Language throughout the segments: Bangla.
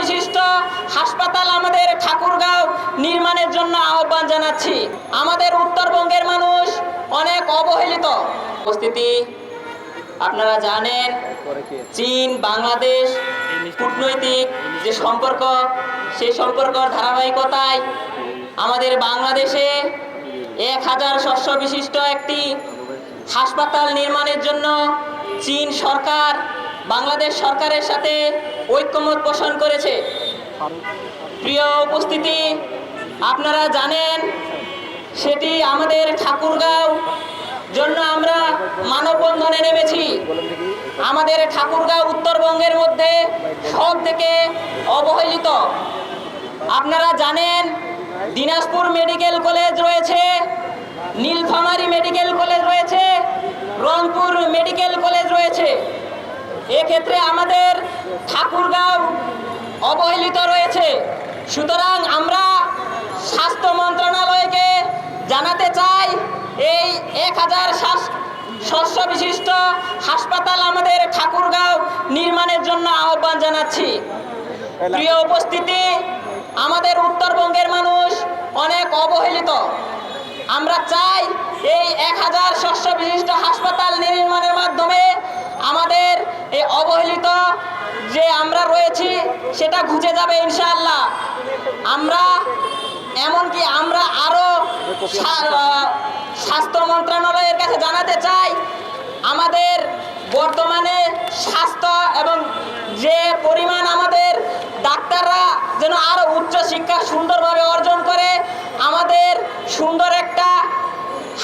বিশিষ্ট হাসপাতাল আমাদের ঠাকুরগাঁও নির্মাণের জন্য আহ্বান জানাচ্ছি। আমাদের উত্তরবঙ্গের মানুষ অনেক অবহেলিত। উপস্থিতি আপনারা জানেন, চীন, বাংলাদেশ, কূটনৈতিক যে সম্পর্ক, সেই সম্পর্কর ধারাবাহিকতায় আমাদের বাংলাদেশে এক হাজার শস্য বিশিষ্ট একটি হাসপাতাল নির্মাণের জন্য চীন সরকার বাংলাদেশ সরকারের সাথে ঐক্যমত পোষণ করেছে। প্রিয় উপস্থিতি, আপনারা জানেন, সেটি আমাদের ঠাকুরগাঁও জন্য আমরা মানববন্ধনে নেমেছি। আমাদের ঠাকুরগাঁও উত্তরবঙ্গের মধ্যে সব থেকে অবহেলিত। আপনারা জানেন, দিনাজপুর মেডিকেল কলেজ রয়েছে, নীলফামারী মেডিকেল কলেজ রয়েছে, রংপুর মেডিকেল কলেজ এক্ষেত্রে আমাদের ঠাকুরগাঁও অবহেলিত রয়েছে। সুতরাং আমরা স্বাস্থ্য মন্ত্রণালয়কে জানাতে চাই, এই এক হাজার শস্য বিশিষ্ট হাসপাতাল আমাদের ঠাকুরগাঁও নির্মাণের জন্য আহ্বান জানাচ্ছি। প্রিয় উপস্থিতি, আমাদের উত্তরবঙ্গের মানুষ অনেক অবহেলিত। আমরা চাই এই এক হাজার শস্য বিশিষ্ট যে আমরা রয়েছি, সেটা ঘুচে যাবে ইনশাআল্লাহ। আমরা, এমনকি আমরা আরও স্বাস্থ্য মন্ত্রণালয়ের কাছে জানাতে চাই, আমাদের বর্তমানে স্বাস্থ্য এবং যে পরিমাণ আমাদের ডাক্তাররা যেন আরও উচ্চ শিক্ষা সুন্দরভাবে অর্জন করে, আমাদের সুন্দর একটা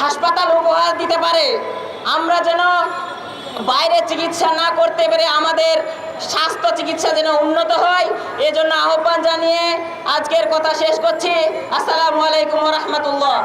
হাসপাতাল উপহার দিতে পারে। আমরা যেন বাইরে চিকিৎসা না করতে পেরে আমাদের স্বাস্থ্য চিকিৎসা যেন উন্নত হয়, এজন্য আহ্বান জানিয়ে আজকের কথা শেষ করছি। আসসালামু আলাইকুম রহমতুল্লাহ।